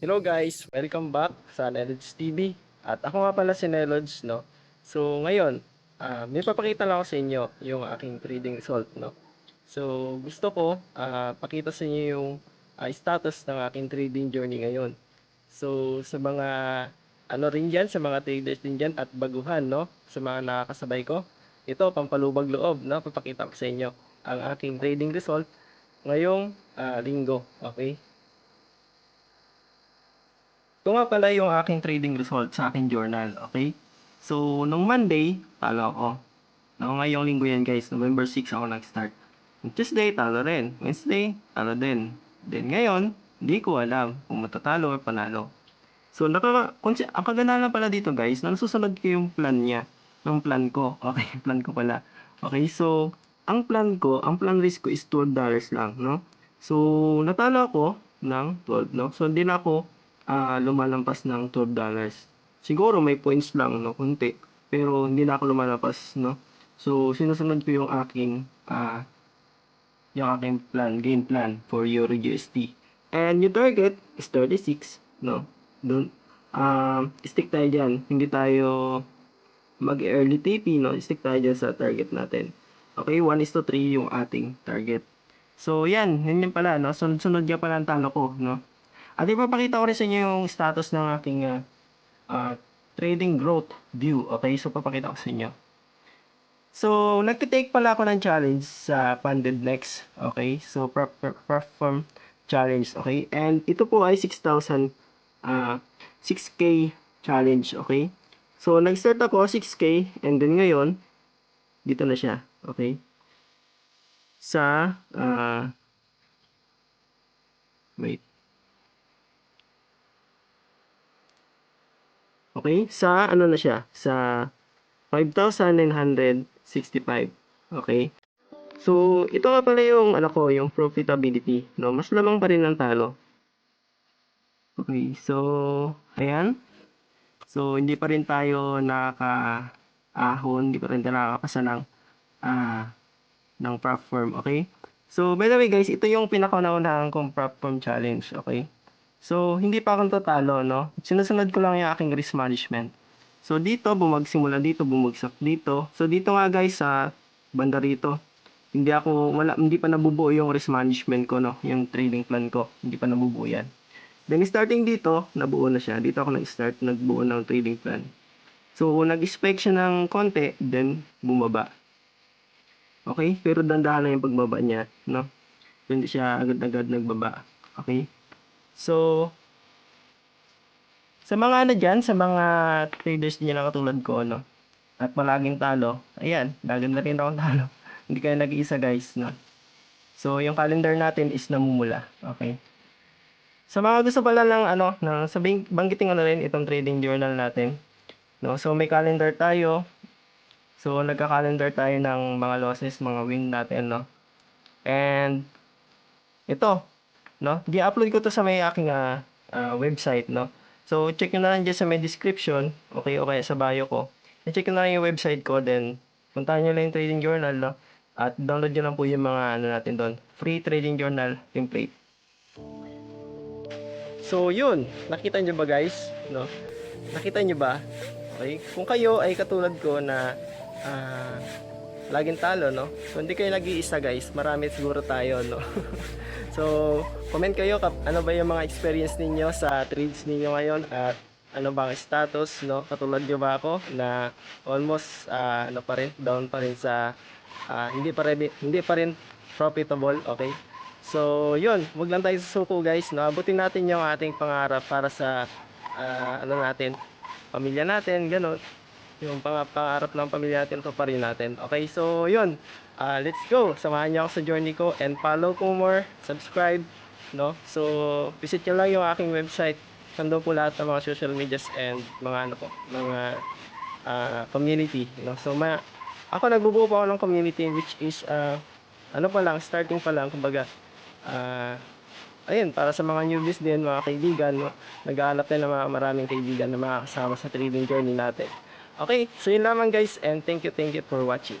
Hello guys, welcome back sa Nelods TV. At ako nga pala si Nelods, no? So ngayon, ah may papakita lang ako sa inyo yung aking trading result, no? So gusto ko ah pakita sa inyo yung ah, status ng aking trading journey ngayon. So sa mga ano rin dyan, sa mga traders din dyan at baguhan, no? Sa mga nakakasabay ko. Ito, pampalubag loob, no? Papakita ko sa inyo ang aking trading result ngayong ah, linggo, okay? Ito nga pala yung aking trading result sa aking journal, okay? So, nung Monday, talo ako. No, ngayong linggo yan guys, November 6 ako nag-start. Tuesday, talo rin. Wednesday, talo din. Then ngayon, hindi ko alam kung matatalo or panalo. So, naka, konsi- ang kaganda na pala dito guys, na nasusunod ko yung plan niya. Ng plan ko. Okay, plan ko pala. Okay, so, ang plan ko, ang plan risk ko is $12 lang, no? So, natalo ako ng 12, no? So, hindi na ako ah lumalampas ng $12. Siguro may points lang, no? Kunti. Pero hindi na ako lumalampas, no? So, sinusunod ko yung aking ah yung aking plan, game plan for Euro USD. And yung target is 36, no? Doon, um, stick tayo dyan. Hindi tayo mag-early TP, no? Stick tayo dyan sa target natin. Okay, 1 is to 3 yung ating target. So, yan. Yan yung pala, no? Sunod-sunod nga pala ang talo ko, no? At ipapakita ko rin sa inyo yung status ng aking ah, ah, trading growth view. Okay, so papakita ko sa inyo. So, nagtitake pala ako ng challenge sa Funded Next. Okay, so per- per- perform challenge. Okay, and ito po ay 6,000 ah 6K challenge. Okay, so nag-start ako 6K and then ngayon, dito na siya. Okay, sa ah wait. Okay? Sa ano na siya? Sa 5,965. Okay? So, ito nga pala yung ano ko, yung profitability, no? Mas lamang pa rin ng talo. Okay, so ayan. So, hindi pa rin tayo nakaka-ahon, hindi pa rin tayo nakakapasa ng ah ng prop firm, okay? So, by the way guys, ito yung pinakaunahunahang kong prop firm challenge, okay? So, hindi pa ako tatalo, no? Sinusunod ko lang yung aking risk management. So, dito, bumagsimula dito, bumagsak dito. So, dito nga guys, sa banda rito, hindi ako, wala, hindi pa nabubuo yung risk management ko, no? Yung trading plan ko, hindi pa nabubuo yan. Then, starting dito, nabuo na siya. Dito ako nag-start, nagbuo ng trading plan. So, nag-spike siya ng konti, then, bumaba. Okay? Pero dandahan lang yung pagbaba niya, no? Hindi siya agad-agad nagbaba. Okay? So, sa mga ano dyan, sa mga traders dyan na katulad ko, no? At palaging talo, ayan, laging na rin akong talo. Hindi kayo nag-iisa guys, no? So, yung calendar natin is namumula, okay? Sa mga gusto pala ng ano, ng sabihin, banggitin ko na rin itong trading journal natin. No? So, may calendar tayo. So, nagka-calendar tayo ng mga losses, mga win natin, no? And, ito, no? Di-upload ko to sa may aking ah, ah, website, no? So, check nyo na lang dyan sa may description, okay, okay, sa bio ko. I-check nyo na lang yung website ko, then, puntahan nyo lang yung trading journal, no? At download nyo lang po yung mga, ano natin doon, free trading journal template. So, yun. Nakita nyo ba, guys? No? Nakita nyo ba? Okay? Kung kayo ay katulad ko na ah, laging talo, no? So, hindi kayo nag-iisa, guys. Marami siguro tayo, no? so, comment kayo kap ano ba yung mga experience ninyo sa trades ninyo ngayon at ano ba ang status, no? Katulad nyo ba ako na almost ah, ano pa rin, down pa rin sa ah, hindi pa rin, hindi pa rin profitable, okay? So, yun, wag lang tayo susuko guys, no? Abutin natin yung ating pangarap para sa ah, ano natin, pamilya natin, ganun. Yung pang pangarap ng pamilya natin, to pa rin natin. Okay, so yun. Ah, let's go. Samahan niyo ako sa journey ko and follow ko more, subscribe, no? So, visit niyo lang yung aking website. Nandun po lahat ng mga social medias and mga ano po, mga ah, community, no? So, ma ako nagbubuo pa ako ng community which is ah, ano pa lang, starting pa lang, kumbaga, ah, ayun, para sa mga newbies din, mga kaibigan, no? nag-aanap din ng mga maraming kaibigan na makakasama sa trading journey natin. Okay, so yun lamang guys, and thank you, thank you for watching.